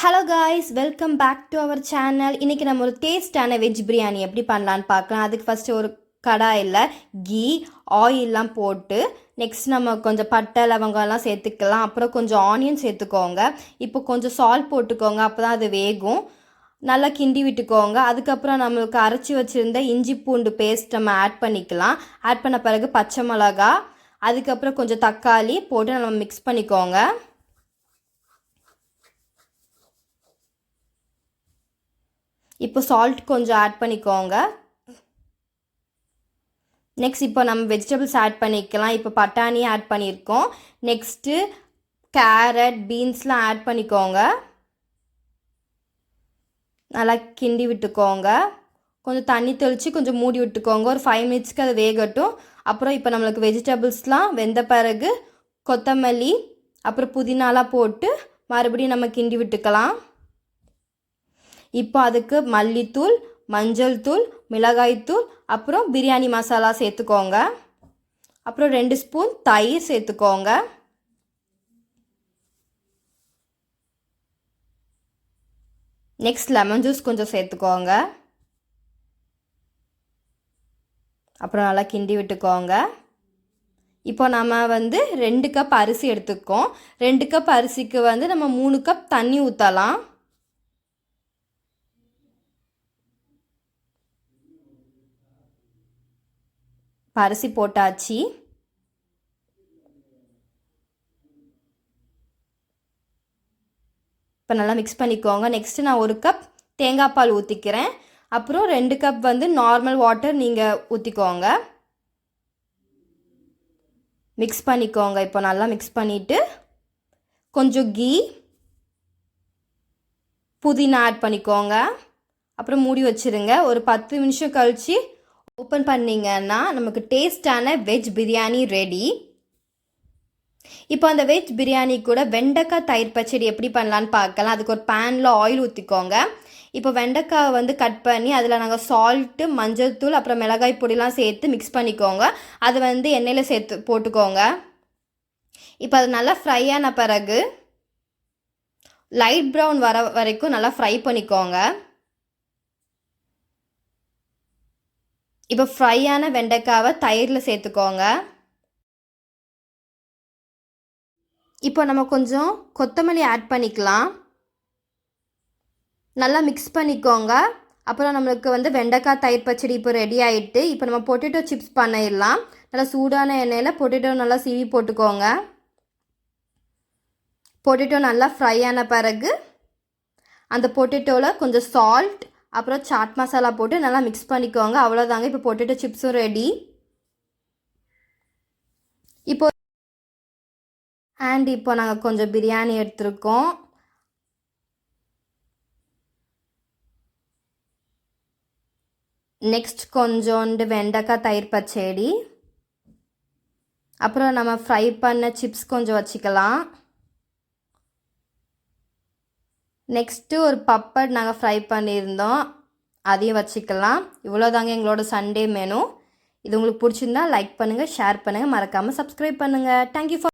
Hello guys welcome back to our channel இன்றைக்கி நம்ம ஒரு டேஸ்டான வெஜ் பிரியாணி எப்படி பண்ணலான்னு பார்க்கலாம். அதுக்கு ஃபஸ்ட்டு ஒரு கடாயில் கீ ஆயிலெலாம் போட்டு நெக்ஸ்ட் நம்ம கொஞ்சம் பட்டை லவங்கம்லாம் சேர்த்துக்கலாம். அப்புறம் கொஞ்சம் ஆனியன் சேர்த்துக்கோங்க. இப்போ கொஞ்சம் சால்ட் போட்டுக்கோங்க அப்போ தான் அது வேகும். நல்லா கிண்டி விட்டுக்கோங்க. அதுக்கப்புறம் நம்மளுக்கு அரைச்சி வச்சுருந்த இஞ்சி பூண்டு பேஸ்ட் நம்ம ஆட் பண்ணிக்கலாம். ஆட் பண்ண பிறகு பச்சை மிளகா அதுக்கப்புறம் கொஞ்சம் தக்காளி போட்டு நம்ம மிக்ஸ் பண்ணிக்கோங்க. இப்போ சால்ட் கொஞ்சம் ஆட் பண்ணிக்கோங்க. நெக்ஸ்ட் இப்போ நம்ம வெஜிடபிள்ஸ் ஆட் பண்ணிக்கலாம். இப்போ பட்டாணி ஆட் பண்ணியிருக்கோம் நெக்ஸ்ட்டு கேரட் பீன்ஸ்லாம் ஆட் பண்ணிக்கோங்க. நல்லா கிண்டி விட்டுக்கோங்க. கொஞ்சம் தண்ணி தெளித்து கொஞ்சம் மூடி விட்டுக்கோங்க. ஒரு ஃபைவ் மினிட்ஸ்க்கு அது வேகட்டும். அப்புறம் இப்போ நம்மளுக்கு வெஜிடபிள்ஸ்லாம் வெந்த பிறகு கொத்தமல்லி அப்புறம் புதினாலாம் போட்டு மறுபடியும் நம்ம கிண்டி விட்டுக்கலாம். இப்போ அதுக்கு மல்லித்தூள் மஞ்சள் தூள் மிளகாய்த்தூள் அப்புறம் பிரியாணி மசாலா சேர்த்துக்கோங்க. அப்புறம் ரெண்டு ஸ்பூன் தயிர் சேர்த்துக்கோங்க. நெக்ஸ்ட் லெமன் ஜூஸ் கொஞ்சம் சேர்த்துக்கோங்க. அப்புறம் நல்லா கிண்டி விட்டுக்கோங்க. இப்போ நம்ம வந்து ரெண்டு கப் அரிசி எடுத்துக்கோம். ரெண்டு கப் அரிசிக்கு வந்து நம்ம மூணு கப் தண்ணி ஊற்றலாம் அரிசி போட்டாச்சு. இப்போ நல்லா மிக்ஸ் பண்ணிக்கோங்க. நெக்ஸ்ட்டு நான் ஒரு கப் தேங்காய் பால் ஊற்றிக்கிறேன் அப்புறம் ரெண்டு கப் வந்து நார்மல் வாட்டர் நீங்கள் ஊற்றிக்கோங்க மிக்ஸ் பண்ணிக்கோங்க. இப்போ நல்லா மிக்ஸ் பண்ணிவிட்டு கொஞ்சம் கீ புதினா ஆட் பண்ணிக்கோங்க. அப்புறம் மூடி வச்சுருங்க. ஒரு பத்து நிமிஷம் கழித்து ஓப்பன் பண்ணிங்கன்னா நமக்கு டேஸ்டான வெஜ் பிரியாணி ரெடி இப்போ அந்த வெஜ் பிரியாணி கூட வெண்டைக்காய் தயிர் பச்சடி எப்படி பண்ணலான்னு பார்க்கலாம். அதுக்கு ஒரு பேனில் ஆயில் ஊற்றிக்கோங்க இப்போ வெண்டைக்காய் வந்து கட் பண்ணி அதில் நாங்கள் சால்ட்டு மஞ்சள் தூள் அப்புறம் மிளகாய் பொடிலாம் சேர்த்து மிக்ஸ் பண்ணிக்கோங்க. அது வந்து எண்ணெயில் சேர்த்து போட்டுக்கோங்க. இப்போ அது நல்லா ஃப்ரை ஆன பிறகு லைட் ப்ரௌன் வர வரைக்கும் நல்லா ஃப்ரை பண்ணிக்கோங்க. இப்போ ஃப்ரையான வெண்டைக்காவை தயிரில் சேர்த்துக்கோங்க. இப்போ நம்ம கொஞ்சம் கொத்தமல்லி ஆட் பண்ணிக்கலாம். நல்லா மிக்ஸ் பண்ணிக்கோங்க. அப்புறம் நம்மளுக்கு வந்து வெண்டைக்காய் தயிர் பச்சடி இப்போ ரெடி ஆகிட்டு இப்போ நம்ம பொட்டேட்டோ சிப்ஸ் பண்ணிடலாம். நல்லா சூடான எண்ணெயில் பொட்டேட்டோ நல்லா சீவி போட்டுக்கோங்க. பொட்டேட்டோ நல்லா ஃப்ரை ஆன பிறகு அந்த பொட்டேட்டோவில் கொஞ்சம் சால்ட் அப்புறம் சாட் மசாலா போட்டு நல்லா மிக்ஸ் பண்ணிக்கோங்க. அவ்வளோதாங்க இப்போ பொட்டேட்டோ சிப்ஸும் ரெடி இப்போ அண்ட் இப்போ நாங்கள் கொஞ்சம் பிரியாணி எடுத்திருக்கோம். நெக்ஸ்ட் கொஞ்சோண்டு வெண்டைக்காய் தயிர் பச்சடி. அப்புறம் நம்ம ஃப்ரை பண்ண சிப்ஸ் கொஞ்சம் வச்சுக்கலாம். நெக்ஸ்ட்டு ஒரு பப்பட் நாங்கள் ஃப்ரை பண்ணியிருந்தோம். அதையும் வச்சுக்கலாம். இவ்வளோதாங்க எங்களோட சண்டே மெனு இது உங்களுக்கு பிடிச்சிருந்தா லைக் பண்ணுங்கள் ஷேர் பண்ணுங்கள் மறக்காமல் சப்ஸ்கிரைப் பண்ணுங்கள் தேங்க்யூ ஃபார்